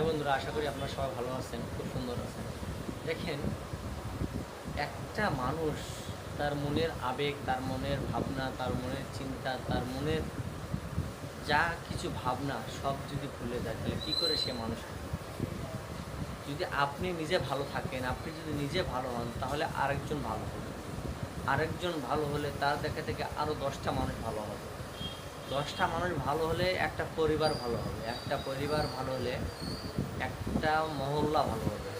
High বন্ধুরা, আশা করি আপনারা সবাই ভালো আছেন, খুব সুন্দর আছেন। দেখেন, একটা মানুষ তার মনের আবেগ, তার মনের ভাবনা, তার মনের চিন্তা, তার মনের যা কিছু ভাবনা সব যদি ভুলে যায়, তাহলে কী করে সে মানুষ যদি আপনি নিজে ভালো থাকেন, আপনি যদি নিজে ভালো হন, তাহলে আরেকজন ভালো হবে। আরেকজন ভালো হলে তার দেখা থেকে আরও দশটা মানুষ ভালো হবে। দশটা মানুষ ভালো হলে একটা পরিবার ভালো হবে, একটা পরিবার ভালো হলে একটা মহল্লা ভালো হবে।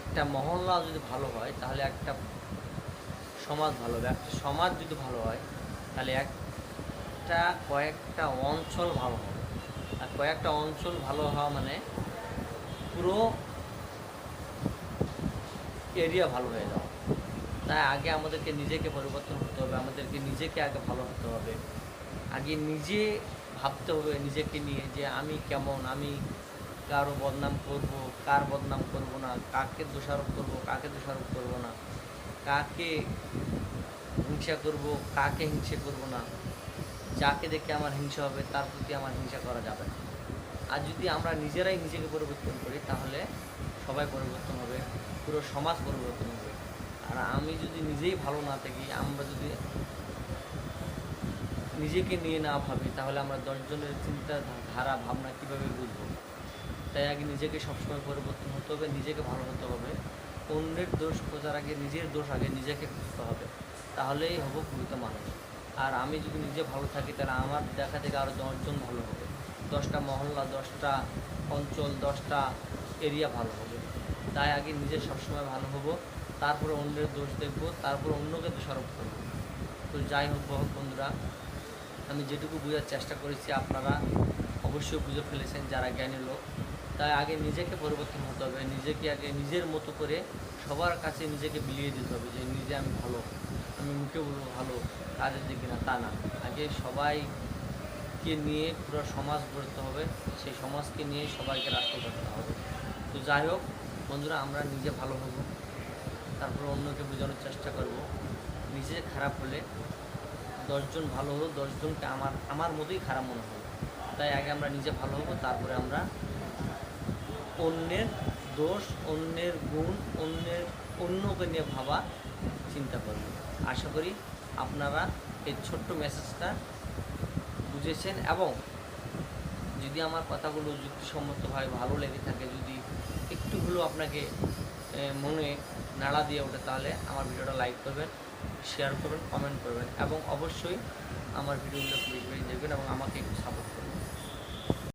একটা মহল্লা যদি ভালো হয়, তাহলে একটা সমাজ ভালো হবে। একটা সমাজ যদি ভালো হয়, তাহলে একটা কয়েকটা অঞ্চল ভালো হবে। আর কয়েকটা অঞ্চল ভালো হওয়া মানে পুরো এরিয়া ভালো হয়ে যাওয়া। তাই আগে আমাদেরকে নিজেকে পরিবর্তন হতে হবে, আমাদেরকে নিজেকে আগে ভালো হতে হবে। আগে নিজে ভাবতে হবে, নিজেকে নিয়ে যে আমি কেমন, আমি কারও বদনাম করব, কার বদনাম করব না, কাকে দোষারোপ করব, কাকে দোষারোপ করব না, কাকে হিংসা করব, কাকে হিংসা করব না, যাকে দেখে আমার হিংসা হবে তার প্রতি আমার হিংসা করা যাবে না। আর যদি আমরা নিজেরাই নিজেকে পরিবর্তন করি, তাহলে সবাই পরিবর্তন হবে, পুরো সমাজ পরিবর্তন হবে। আর আমি যদি নিজেই ভালো না থাকি, আমরা যদি নিজেকে নিয়ে না ভাবি, তাহলে আমরা দশজনের চিন্তা ধারা, ভাবনা কীভাবে বুঝব? তাই আগে নিজেকে সবসময় পরিবর্তন হতে হবে, নিজেকে ভালো হতে হবে। অন্যের দোষ খোঁজার আগে, নিজের দোষ আগে নিজেকে খুঁজতে হবে। তাহলেই হব প্রকৃত মানুষ। আর আমি যদি নিজে ভালো থাকি, তাহলে আমার দেখা থেকে আরও দশজন ভালো হবে। দশটা মহল্লা, দশটা অঞ্চল, দশটা এরিয়া ভালো হবে। তাই আগে নিজে সবসময় ভালো হব, তারপরে অন্যের দোষ দেখব, তারপর অন্যকে দোষারোপ করব। তো যাই হোক বন্ধুরা আমি যেটুকু বোঝার চেষ্টা করেছি, আপনারা অবশ্যই বুঝে ফেলেছেন যারা জ্ঞানী লোক। তাই আগে নিজেকে পরিবর্তন হতে হবে, নিজেকে আগে নিজের মতো করে সবার কাছে নিজেকে বিলিয়ে দিতে হবে যে, নিজে আমি ভালো, আমি মুখে বলব ভালো কাজের দিকে না তা না। আগে সবাইকে নিয়ে পুরো সমাজ গড়তে হবে, সেই সমাজকে নিয়ে সবাইকে রাষ্ট্র করতে হবে। তো যাই হোক, বন্ধুরা, আমরা নিজে ভালো হব, তারপর অন্যকে বোঝানোর চেষ্টা করব। নিজে খারাপ হলে দশজন ভালো হলো দশজনকে আমার আমার মতোই খারাপ মনে হলো তাই আগে আমরা নিজে ভালো হব, তারপরে আমরা অন্যের দোষ, অন্যের গুণ, অন্যের, অন্যকে নিয়ে ভাবা চিন্তা করব। আশা করি আপনারা এই ছোট্ট মেসেজটা বুঝেছেন এবং যদি আমার কথাগুলো যুক্তিসম্মতভাবে ভালো লেগে থাকে, যদি একটু হলেও আপনাকে মনে নাড়া দিয়ে ওঠে, তাহলে আমার ভিডিওটা লাইক করবেন। শেয়ার করবেন কমেন্ট করবেন এবং অবশ্যই আমার ভিডিওগুলো বেশি দেখবেন এবং আমাকে একটু সাপোর্ট করবেন।